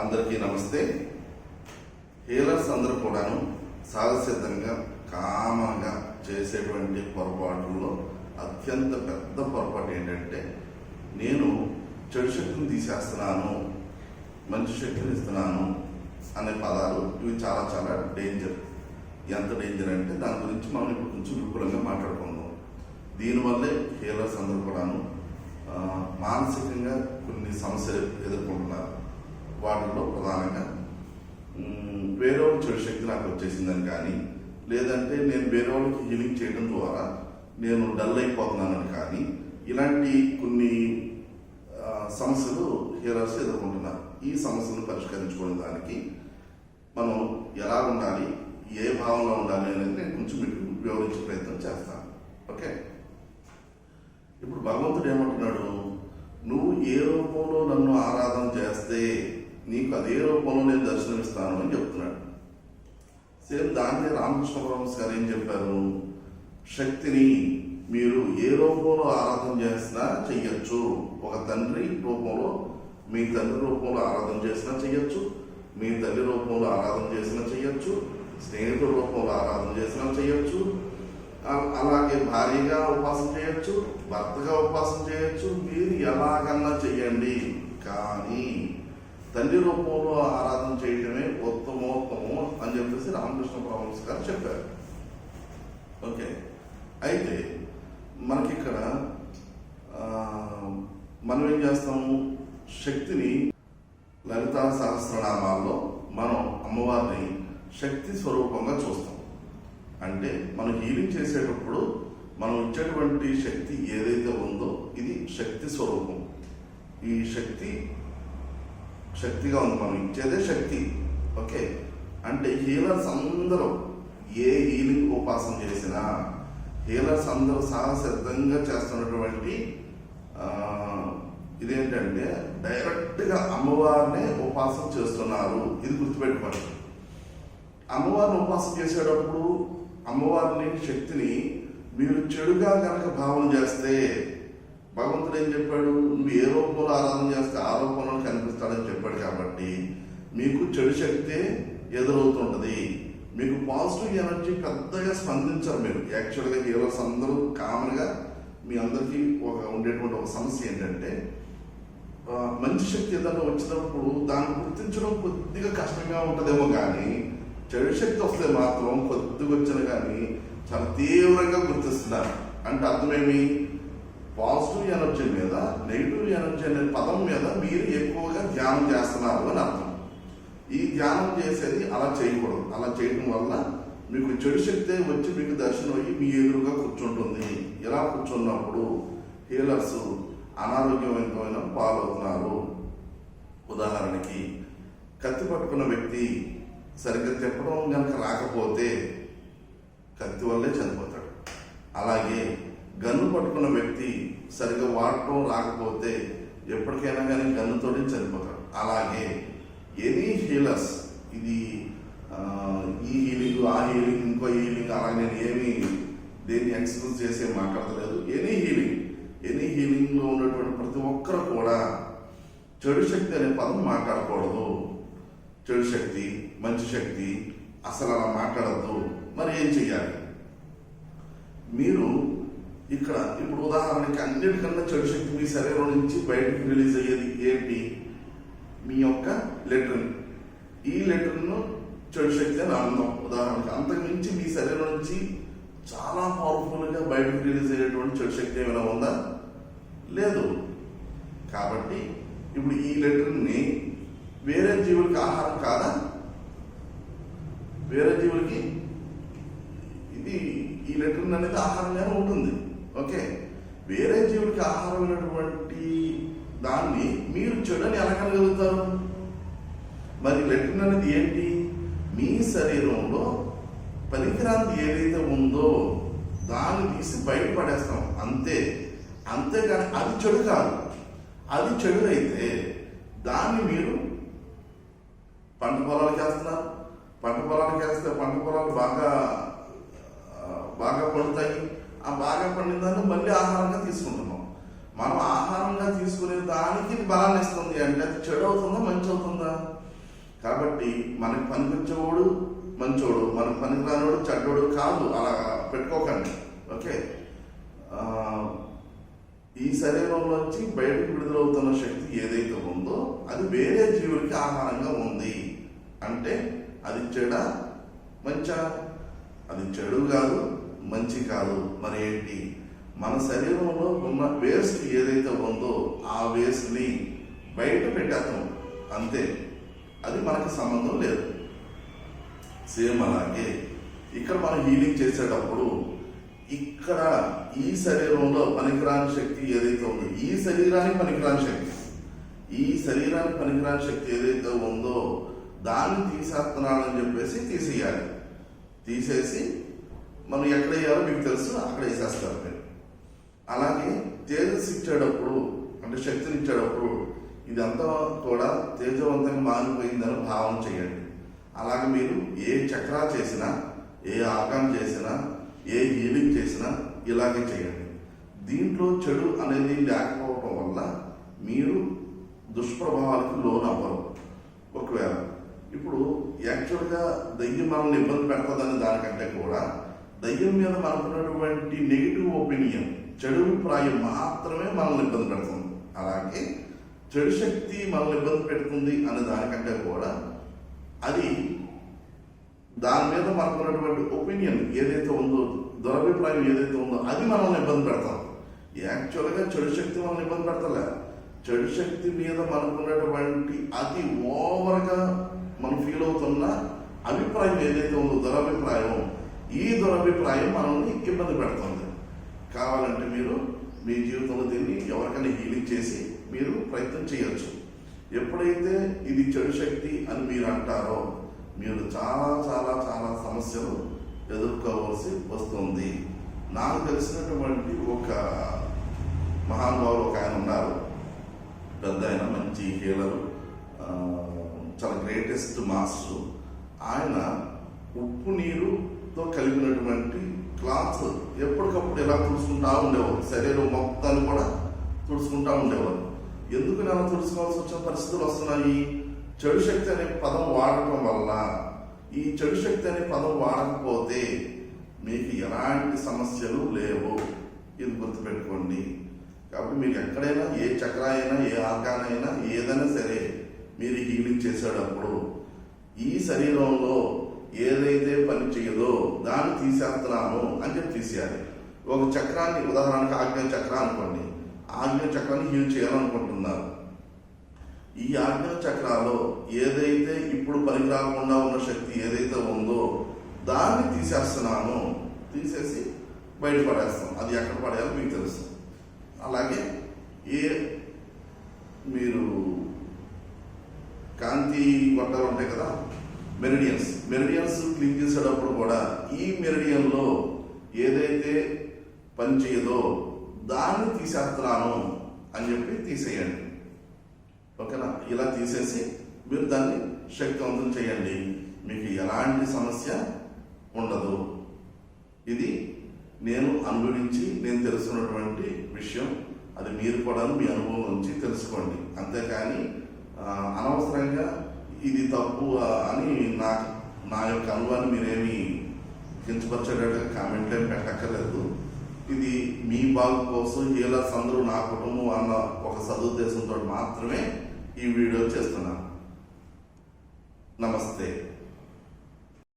అందరికీ నమస్తే. హీలర్స్ అందరూ కూడాను సహజసిద్ధంగా కామన్గా చేసేటువంటి పొరపాటుల్లో అత్యంత పెద్ద పొరపాటు ఏంటంటే నేను చెడు శక్తిని తీసేస్తున్నాను మంచి శక్తిని ఇస్తున్నాను అనే పదాలు ఇవి చాలా చాలా డేంజర్ ఎంత డేంజర్ అంటే దాని గురించి మనం ఇప్పుడు కొంచెం విపులంగా మాట్లాడుకుందాం. దీనివల్లే హీలర్స్ అందరూ కూడాను మానసికంగా కొన్ని సమస్యలు ఎదుర్కొంటున్నారు. వాటిలో ప్రధానంగా వేరే వాళ్ళ చెడు శక్తి నాకు వచ్చేసిందని కానీ లేదంటే నేను వేరే వాళ్ళకి హీలింగ్ చేయడం ద్వారా నేను డల్ అయిపోతున్నానని కానీ ఇలాంటి కొన్ని సమస్యలు హీరోస్ ఎదుర్కొంటున్నారు. ఈ సమస్యను పరిష్కరించుకునే దానికి మనం ఎలా ఉండాలి ఏ భావంలో ఉండాలి అనేది నేను కొంచెం మీకు వివరించే ప్రయత్నం చేస్తాను. ఓకే? ఇప్పుడు భగవంతుడు ఏమంటున్నాడు? నువ్వు ఏ రూపంలో నన్ను ఆరాధన చేస్తే నీకు అదే రూపంలో నేను దర్శనమిస్తాను అని చెప్తున్నాడు. సేమ్ దాన్ని రామకృష్ణ పరమహంస గారు ఏం చెప్పారు? శక్తిని మీరు ఏ రూపంలో ఆరాధన చేసినా చెయ్యొచ్చు. ఒక తండ్రి రూపంలో మీ తండ్రి రూపంలో ఆరాధన చేసినా చెయ్యొచ్చు. మీ తల్లి రూపంలో ఆరాధన చేసినా చెయ్యొచ్చు. స్నేహితుల రూపంలో ఆరాధన చేసినా చెయ్యొచ్చు. అలాగే భారీగా ఉపాసన చేయొచ్చు భర్తగా ఉపాసన చేయొచ్చు మీరు ఎలాగన్నా చెయ్యండి. కానీ తండ్రి రూపంలో ఆరాధన చేయటమే ఉత్తమోత్తమం అని చెప్పేసి రామకృష్ణ పరమహంస గారు చెప్పారు. ఓకే. అయితే మనకి ఇక్కడ మనం ఏం చేస్తాము? శక్తిని లలితా సహస్రనామాల్లో మనం అమ్మవారిని శక్తి స్వరూపంగా చూస్తాం. అంటే మనం హీలింగ్ చేసేటప్పుడు మనం ఇచ్చేటువంటి శక్తి ఏదైతే ఉందో ఇది శక్తి స్వరూపం. ఈ శక్తి శక్తిగా ఉంది మనం ఇచ్చేదే శక్తి. ఓకే? అంటే హీలర్స్ అందరూ ఏ హీలింగ్ ఉపాసన చేసినా హీలర్స్ అందరూ సాహసిద్ధంగా చేస్తున్నటువంటి ఇదేంటంటే డైరెక్ట్గా అమ్మవారినే ఉపాసన చేస్తున్నారు. ఇది గుర్తుపెట్టుకోండి. అమ్మవారిని ఉపాసన చేసేటప్పుడు అమ్మవారిని శక్తిని మీరు చెడుగా కనుక భావన చేస్తే భగవంతుడు ఏం చెప్పాడు? నువ్వు ఏ రూపంలో ఆరాధన చేస్తే ఆ రూపంలో కనిపిస్తాడని చెప్పాడు కాబట్టి మీకు చెడు శక్తే ఎదురవుతుంటుంది. మీకు పాజిటివ్ ఎనర్జీ పెద్దగా స్పందించరు మీరు. యాక్చువల్గా హీరోస్ అందరూ కామన్గా మీ అందరికీ ఒక ఉండేటువంటి ఒక సమస్య ఏంటంటే మంచి శక్తి ఏదైనా వచ్చినప్పుడు దాన్ని గుర్తించడం కొద్దిగా కష్టంగా ఉంటుందేమో కానీ చెడు శక్తి వస్తే మాత్రం కొద్దిగా వచ్చిన కానీ చాలా తీవ్రంగా గుర్తిస్తున్నారు అంటే అర్థమేమి? పాజిటివ్ ఎనర్జీ మీద నెగిటివ్ ఎనర్జీ అనే పదం మీద మీరు ఎక్కువగా ధ్యానం చేస్తున్నారు అని అర్థం. ఈ ధ్యానం చేసేది అలా చేయకూడదు. అలా చేయడం వల్ల మీకు చెడు శక్తి వచ్చి మీకు దర్శనం అయ్యి మీ ఎదురుగా కూర్చుంటుంది. ఇలా కూర్చున్నప్పుడు హీలర్స్ అనారోగ్యవంతమైన పాలవుతున్నారు. ఉదాహరణకి కత్తి పట్టుకున్న వ్యక్తి సరిగ్గా తిప్పడం కనుక రాకపోతే కత్తి వల్లే చనిపోతాడు. అలాగే గన్ను పట్టుకున్న వ్యక్తి సరిగ్గా వాడటం రాకపోతే ఎప్పటికైనా కానీ గన్నుతోటి చనిపోతాడు. అలాగే ఎనీ హీలర్స్ ఇది ఈ హీలింగ్ ఆ హీలింగ్ ఇంకో హీలింగ్ అలాగే నేను ఏమి దేన్ని ఎక్స్క్యూజ్ చేసే మాట్లాడతలేదు. మాట్లాడలేదు ఎనీ హీలింగ్ ఎనీ హీలింగ్లో ఉన్నటువంటి ప్రతి ఒక్కరు కూడా చెడు శక్తి అనే పదం మాట్లాడకూడదు. చెడు శక్తి మంచి శక్తి అసలు అలా మాట్లాడద్దు. మరి ఏం చెయ్యాలి? మీరు ఇక్కడ ఇప్పుడు ఉదాహరణకి అన్నిటికన్నా చెడు శక్తి మీ శరీరం నుంచి బయటకు రిలీజ్ అయ్యేది ఏంటి? మీ యొక్క లెటర్ ఈ లెటర్ను చెడు శక్తి అని అందాం. ఉదాహరణకి అంతకుమించి మీ శరీరం నుంచి చాలా పవర్ఫుల్గా బయటకు రిలీజ్ అయ్యేటువంటి చెడు శక్తి ఏమైనా ఉందా? లేదు. కాబట్టి ఇప్పుడు ఈ లెటర్ని వేరే జీవులకు ఆహారం కాదా? వేరే జీవులకి ఇది ఈ లెటర్ అనేది ఆహారంగానే ఉంటుంది. ఓకే? వేరే జీవులకి ఆహారమైనటువంటి దాన్ని మీరు చెడని ఎలా మరి లెటర్ అనేది ఏంటి? మీ శరీరంలో పనికిరాంది ఏదైతే ఉందో దాన్ని తీసి బయటపడేస్తాం. అంతే. అంతేగాని అది చెడు కాదు. అది చెడు అయితే దాన్ని మీరు పంట పొలాలకు వేస్తున్నారు. పంట పొలానికి వేస్తే పంట పొలాలు బాగా బాగా పండుతాయి. ఆ బాగా పండిన దాన్ని మళ్ళీ ఆహారంగా తీసుకుంటున్నాం. మనం ఆహారంగా తీసుకునే దానికి బలాన్ని ఇస్తుంది అంటే అది చెడు అవుతుందా మంచి అవుతుందా కాబట్టి మనకి పనికొచ్చేవాడు మంచోడు మనకు పనికిరానివాడు చెడ్డోడు కాదు. అలా పెట్టుకోకండి. ఓకే? ఈ శరీరంలో వచ్చి బయటకు విడుదలవుతున్న శక్తి ఏదైతే ఉందో అది వేరే జీవులకి ఆహారంగా ఉంది. అంటే అది చెడ మంచా? అది చెడు కాదు మంచి కాదు. మరి ఏంటి? మన శరీరంలో ఉన్న వేస్ట్ ఏదైతే ఉందో ఆ వేస్ట్ని బయట పెట్టేస్తాం. అంతే. అది మనకి సంబంధం లేదు. సేమ్ అలాగే ఇక్కడ మనం హీలింగ్ చేసేటప్పుడు ఇక్కడ ఈ శరీరంలో పనికిరాని శక్తి ఏదైతే ఉందో ఈ శరీరానికి పనికిరాని శక్తి. ఈ శరీరానికి పనికిరాని శక్తి ఏదైతే ఉందో దాన్ని తీసేస్తున్నానని చెప్పేసి తీసేయాలి. తీసేసి మనం ఎక్కడ వేయాలో మీకు తెలుసు అక్కడ వేసేస్తారు మీరు. అలాగే తేజస్సు ఇచ్చేటప్పుడు అంటే శక్తిని ఇచ్చేటప్పుడు ఇదంతా కూడా తేజవంతంగా మారిపోయిందని భావన చేయండి. అలాగే మీరు ఏ చక్రా చేసినా ఏ ఆకాం చేసినా ఏ హీలింగ్ చేసినా ఇలాగే చేయండి. దీంట్లో చెడు అనేది లేకపోవడం వల్ల మీరు దుష్ప్రభావాలకు లోన్ అవ్వరు ఒకవేళ ఇప్పుడు యాక్చువల్గా దయ్యం మనల్ని ఇబ్బంది పెడుతుందని దానికంటే కూడా దయ్యం మీద మనకున్నటువంటి నెగిటివ్ ఒపీనియన్ చెడు అభిప్రాయం మాత్రమే మనల్ని ఇబ్బంది పెడుతుంది. అలాగే చెడు శక్తి మనల్ని ఇబ్బంది పెడుతుంది అనే దానికంటే కూడా అది దాని మీద మనకున్నటువంటి ఒపీనియన్ ఏదైతే ఉందో దురభిప్రాయం ఏదైతే ఉందో అది మనల్ని ఇబ్బంది పెడతాం యాక్చువల్గా చెడు శక్తి మనల్ని ఇబ్బంది పెడతలే. చెడు శక్తి మీద మనకున్నటువంటి అతి ఓవర్గా మనం ఫీల్ అవుతున్న అభిప్రాయం ఏదైతే ఉందో దురభిప్రాయం ఈ దురభిప్రాయం మనల్ని ఇబ్బంది పెడుతుంది. కావాలంటే మీరు మీ జీవితంలో దీన్ని ఎవరికైనా హీలింగ్ చేసి మీరు ప్రయత్నం చేయొచ్చు. ఎప్పుడైతే ఇది చెడు శక్తి అని మీరు అంటారో మీరు చాలా చాలా చాలా సమస్యలు ఎదుర్కోవాల్సి వస్తుంది. నాకు తెలిసినటువంటి ఒక మహానుభావులు ఒక ఆయన ఉన్నారు. పెద్ద ఆయన మంచి హీలర్ చాలా గ్రేటెస్ట్ మాస్టర్ ఆయన ఉప్పు నీరు కలిపినటువంటి క్లాత్ ఎప్పటికప్పుడు ఇలా తుడుచుకుంటా ఉండేవారు? శరీరం మొత్తాన్ని కూడా తుడుచుకుంటా ఉండేవారు. ఎందుకు అలా తుడుచుకోవాల్సి వచ్చిన పరిస్థితులు వస్తున్నాయి? చెడు శక్తి అనే పదం వాడటం వల్ల ఈ చెడు శక్తి అనే పదం వాడకపోతే మీకు ఎలాంటి సమస్యలు లేవు. ఇది గుర్తుపెట్టుకోండి. కాబట్టి మీకు ఎక్కడైనా ఏ చక్ర అయినా ఏ ఆర్గాన్ అయినా ఏదైనా సరే మీరు హీలింగ్ చేసేటప్పుడు ఈ శరీరంలో ఏదైతే పని చేయదో దాన్ని తీసేస్తున్నాను అని చెప్పి తీసేయాలి. ఒక చక్రాన్ని ఉదాహరణకు ఆజ్ఞ చక్రం అనుకోండి. ఆజ్ఞ చక్రాన్ని హీల్ చేయాలనుకుంటున్నారు. ఈ ఆజ్ఞ చక్రాలో ఏదైతే ఇప్పుడు పనికి రాకుండా ఉన్న శక్తి ఏదైతే ఉందో దాన్ని తీసేస్తున్నాను తీసేసి బయట పడేస్తాం అది ఎక్కడ పడేయాలో మీకు తెలుసు. అలాగే ఏ మీరు కాంతి గొట్టాలు ఉంటాయి కదా మెరిడియన్స్. మెరిడియన్స్ క్లీన్ చేసేటప్పుడు కూడా ఈ మెరిడియన్లో ఏదైతే పని చేయదో దాన్ని తీసేస్తున్నాను అని చెప్పి తీసేయండి. ఓకేనా? ఇలా తీసేసి మీరు దాన్ని శక్తివంతం చేయండి. మీకు ఎలాంటి సమస్య ఉండదు. ఇది నేను అనుభవించి నేను తెలుసుకున్నటువంటి విషయం. అది మీరు కూడా మీ అనుభవం నుంచి తెలుసుకోండి. అంతేకాని అనవసరంగా ఇది తప్పు అని నా నా యొక్క అనుభవాన్ని మీరేమి కించపరిచేటట్టుగా కామెంట్లు ఏం పెట్టక్కర్లేదు. ఇది మీ బాగు కోసం ఇలా అందరూ నా కుటుంబం అన్న ఒక సదుద్దేశంతో మాత్రమే ఈ వీడియో చేస్తున్నాను. నమస్తే.